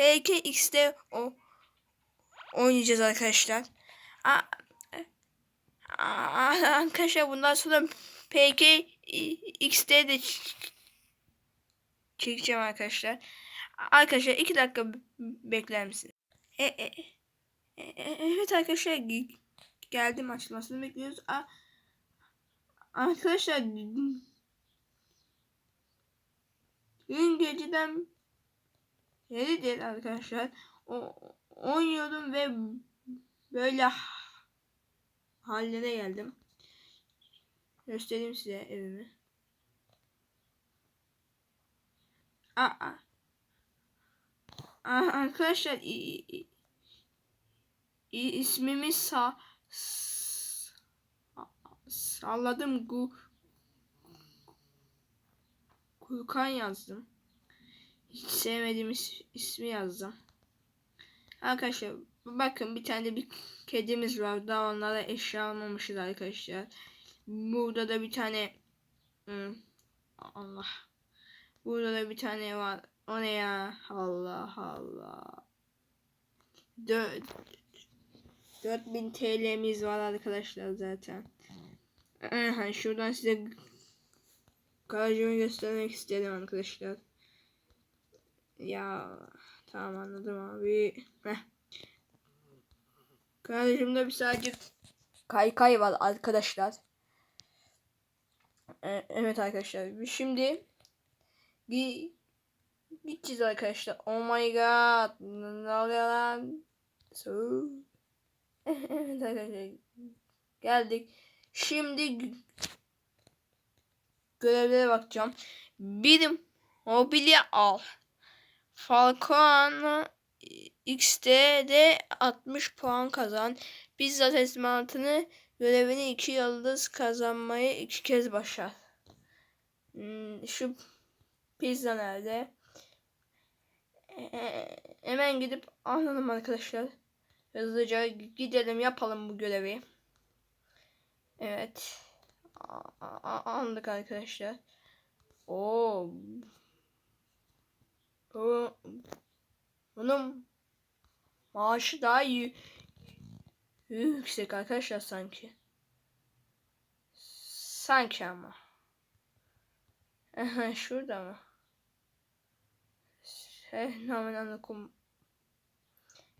PKX'de o oynayacağız arkadaşlar. A, a, arkadaşlar bundan sonra PKX'de de çekeceğim arkadaşlar. Arkadaşlar iki dakika b- bekler misiniz? E, e, e, e, evet arkadaşlar ge- geldim açılmasını bekliyoruz. A, arkadaşlar dün geceden beridir arkadaşlar o, oynuyordum ve böyle h- hallere geldim. Göstereyim size evimi. Aa, aa. Arkadaşlar ismimi sa s- salladım gu Gurkan yazdım. Hiç sevmediğim is- ismi yazdım. Arkadaşlar bakın bir tane de bir kedimiz var. Daha onlara eşya almamışız arkadaşlar. Burada da bir tane hmm, Allah. Burada da bir tane var. O ne ya? Allah Allah. Dört 4000 TL'miz var arkadaşlar zaten. Aha, şuradan size garajımı göstermek istedim arkadaşlar. Ya tamam anladım abi. Heh. Garajımda bir sadece kaykay var arkadaşlar. E, evet arkadaşlar. Şimdi bir gideceğiz arkadaşlar. Oh my god. Ne oluyor lan? So. evet arkadaşlar. Geldik. Şimdi gö- görevlere bakacağım. Birim mobilya al. Falcon X'te de 60 puan kazan. Pizza teslimatını görevini 2 yıldız kazanmayı iki kez başar. Hmm, şu pizza nerede? Ee, hemen gidip alalım arkadaşlar. Hızlıca gidelim yapalım bu görevi. Evet. A- Aldık arkadaşlar. Oo. Bu bunun maaşı daha iyi yüksek arkadaşlar sanki. Sanki ama. Şurada mı? Şey, Selamünaleyküm.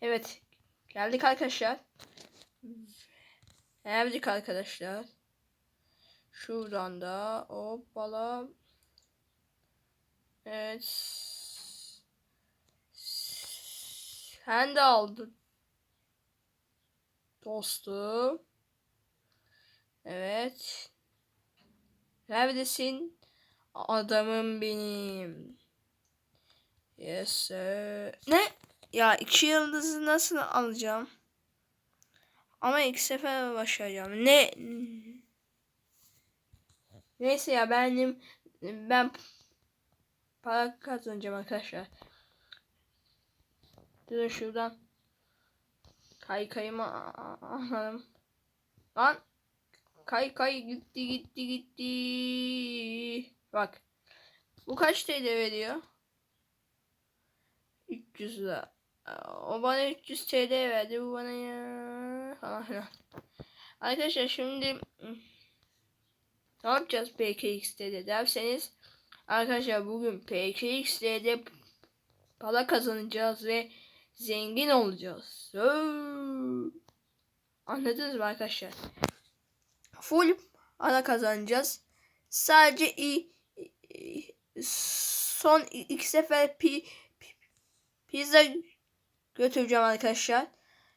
Evet. Geldik arkadaşlar. Geldik arkadaşlar. Şuradan da hoppala. Evet. Sen de aldın. Dostum. Evet. Neredesin? Adamım benim. Yes sir. Ne? Ya iki yıldızı nasıl alacağım? Ama ilk sefer başlayacağım. Ne? Neyse ya benim ben para kazanacağım arkadaşlar. Durun şuradan. Kaykayımı alalım. Lan. Kay kay gitti gitti gitti. Bak. Bu kaç TL veriyor? 300 lira. O bana 300 TL verdi. Bu bana ya. Falan filan. Arkadaşlar şimdi ne yapacağız PKX'de derseniz arkadaşlar bugün PKX'de para kazanacağız ve zengin olacağız. Anladınız mı arkadaşlar? Full para kazanacağız. Sadece i, i- son iki sefer pi, pi- pizza götüreceğim arkadaşlar.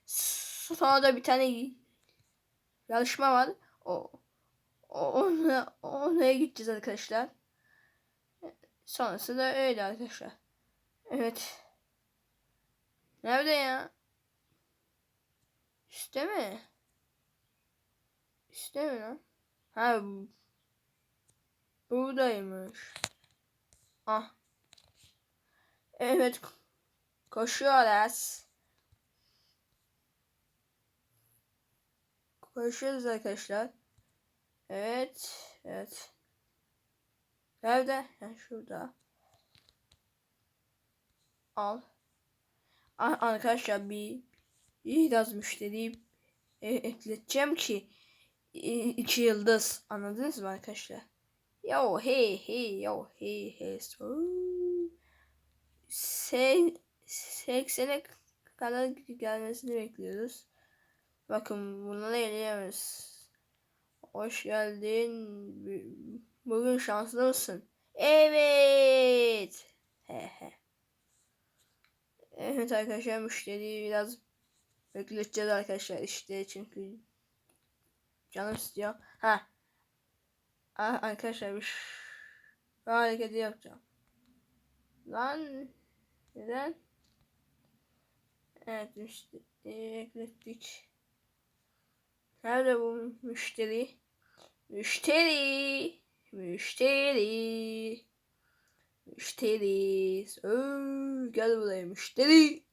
Sonra da bir tane yarışma var. O o- ona, oraya gideceğiz arkadaşlar. Sonrası da öyle arkadaşlar. Evet. Nerede ya? Üstte mi? Üstte mi lan? Ha bu. Buradaymış. Ah. Evet. Koşuyoruz. Koşuyoruz arkadaşlar. Evet. Evet. Nerede? Ha, şurada. Al. A- arkadaşlar bir biraz müşteri e- ekleteceğim ki i- iki yıldız anladınız mı arkadaşlar? Yo hey hey yo hey hey so Se 80'e kadar gelmesini bekliyoruz. Bakın bunları eleyemez. Hoş geldin. Bu- Bugün şanslı mısın? Evet. He he. Evet arkadaşlar müşteriyi biraz bekleteceğiz arkadaşlar işte çünkü canım istiyor. Ha. A- Arkadaşlar bir hareketi yapacağım. Lan neden? Evet müşteri eklettik. Nerede bu müşteri? Müşteri. Müşteri. Müşteri. Oo, gel buraya müşteri.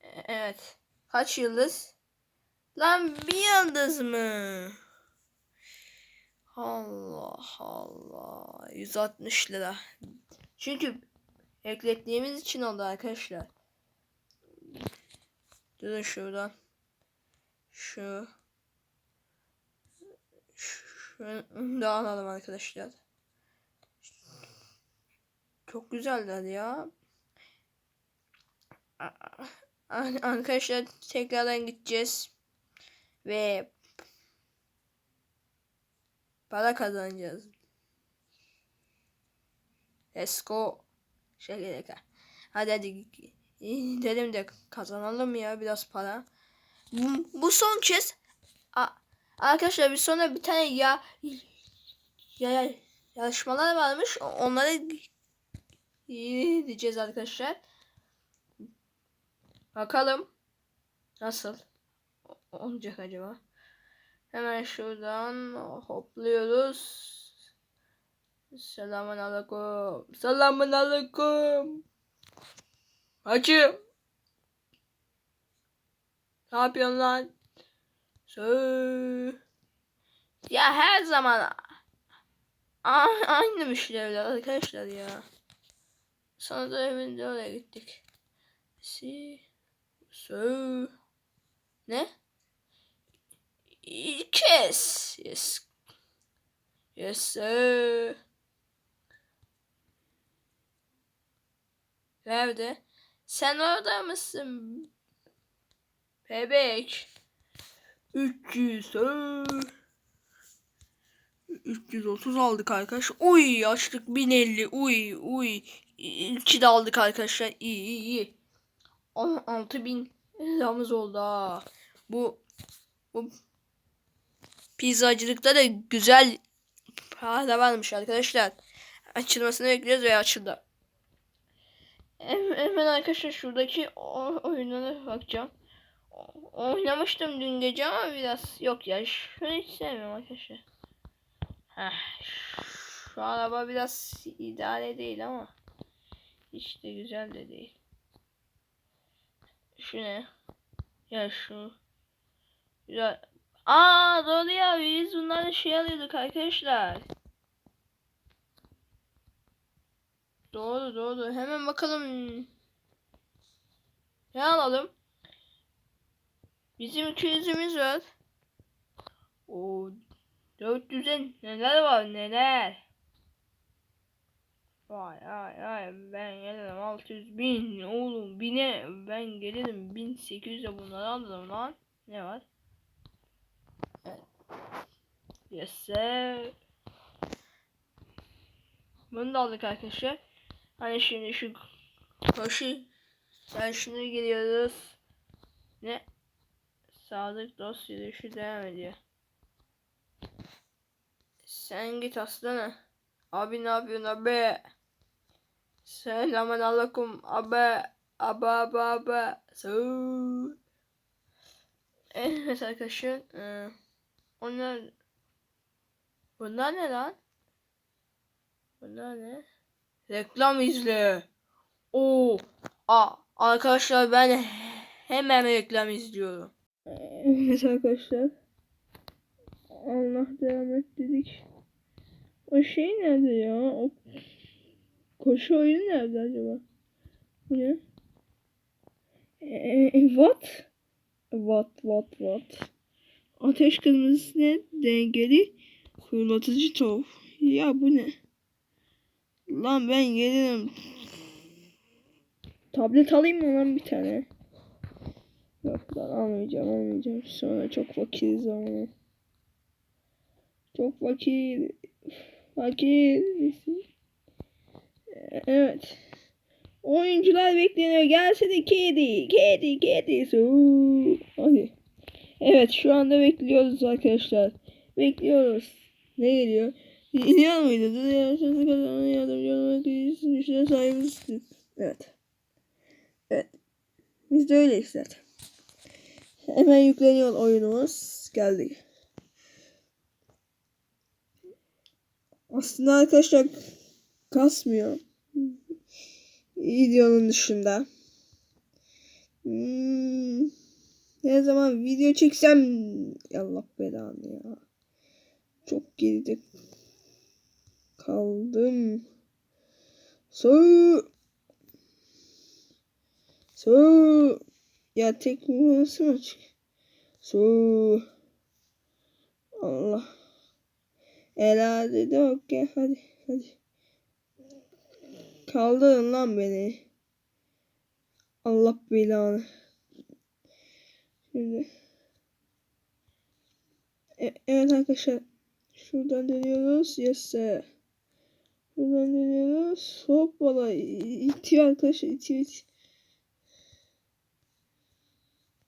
E- Evet. Kaç yıldız? Lan bir yıldız mı? Allah Allah. 160 lira. Çünkü eklettiğimiz için oldu arkadaşlar. Durun şuradan. Şu. Şunu da alalım arkadaşlar. Çok güzeller ya. Arkadaşlar tekrardan gideceğiz. Ve para kazanacağız. Let's go. Ha. Hadi hadi gidelim de kazanalım ya biraz para. Bu, son kez arkadaşlar bir sonra bir tane ya, ya yarışmalar varmış. Onlara gideceğiz arkadaşlar. Bakalım nasıl olacak acaba? Hemen şuradan hopluyoruz. Selamun aleyküm. Selamun aleyküm. Hacı. Ne yapıyorsun lan? Ya her zaman aynı müşteriler arkadaşlar ya. Sonra da evinde oraya gittik. Si. Sö. Ne? Kes. Yes. Yes sir. Nerede? Sen orada mısın? Bebek. 300. aa. 330 aldık arkadaş. Uy açtık 1050. Uy uy. İki de aldık arkadaşlar. İyi iyi iyi. 6000 liramız oldu ha. Bu bu pizzacılıkta da güzel para varmış arkadaşlar. Açılmasını bekliyoruz ve açıldı. Hem- Hemen arkadaşlar şuradaki oyunlara bakacağım. Oynamıştım dün gece ama biraz yok ya. Şunu hiç sevmiyorum arkadaşlar. Heh, şu araba biraz idare değil ama hiç de güzel de değil. Şu ne? Ya şu. Güzel. Aa doğru ya biz bunlarla şey alıyorduk arkadaşlar. Doğru doğru. Hemen bakalım. Ne alalım? Bizim 200'ümüz var. O 400'e neler var neler? Vay vay vay ben gelirim 600 bin oğlum bine ben gelirim 1800'e bunları alırım lan. Ne var? Evet. Yes sir. Bunu da aldık arkadaşlar. Hani şimdi şu koşu ben şunu geliyoruz. Ne? Sadık dost yürüyüşü devam ediyor. Sen git aslana. Abi ne yapıyorsun abi? Selamun aleyküm abi. Abi abi abi. Evet arkadaşlar. Ee, onlar Bunlar ne lan? Bunlar ne? Reklam izle. Oo. A arkadaşlar ben hemen reklam izliyorum. Evet arkadaşlar. Allah devam et dedik. O şey nerede ya? O koşu oyunu nerede acaba? Ne? E, what? What, what, what? Ateş kırmızısına dengeli fırlatıcı top. Ya bu ne? Lan ben gelirim. Tablet alayım mı lan bir tane? Yok lan almayacağım almayacağım. Sonra çok fakiriz ama. Çok fakir. Fakir. Evet. Oyuncular bekleniyor. Gelsene kedi. Kedi kedi. Su. Hadi. Evet şu anda bekliyoruz arkadaşlar. Bekliyoruz. Ne geliyor? İniyor muydu? Yarışması kazanan yardımcı olmak için güçlere sahibizsin. Evet. Evet. Biz de öyleyiz zaten. Hemen yükleniyor oyunumuz. Geldi. Aslında arkadaşlar kasmıyor. Videonun dışında. Hmm, ne zaman video çeksem Allah belanı ya. Çok geride kaldım. So So ya tek nasıl mı açık? So Allah. Ela dedi okey hadi hadi. Kaldırın lan beni. Allah belanı. Şimdi. E- evet arkadaşlar. Şuradan dönüyoruz. Yes sir. Şuradan dönüyoruz. Hoppala. İtiyor arkadaşlar. İtiyor itiyor.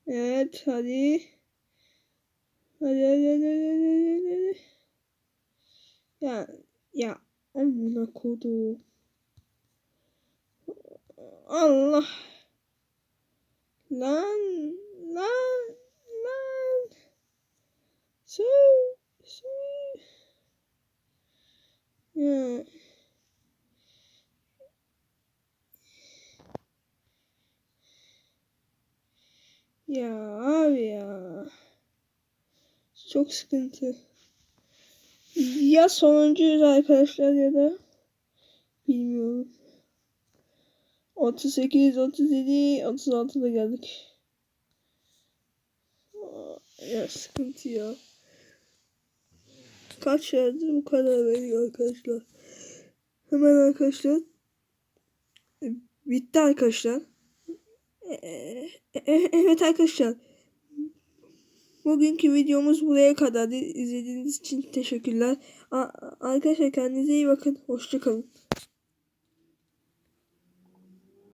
Evet hadi. Hadi hadi hadi hadi hadi. hadi. Ya ya amına kodu. Allah. Lan lan lan. Su su. Ya. Ya abi ya. Çok sıkıntı. Ya sonuncuyuz arkadaşlar ya da bilmiyorum. 38, 37, 36'da geldik. Ya sıkıntı ya. Kaç yerde bu kadar veriyor arkadaşlar. Hemen arkadaşlar. E, Bitti arkadaşlar. E, e, Evet arkadaşlar. Bugünkü videomuz buraya kadardı. İzlediğiniz için teşekkürler. Arkadaşlar kendinize iyi bakın. Hoşçakalın.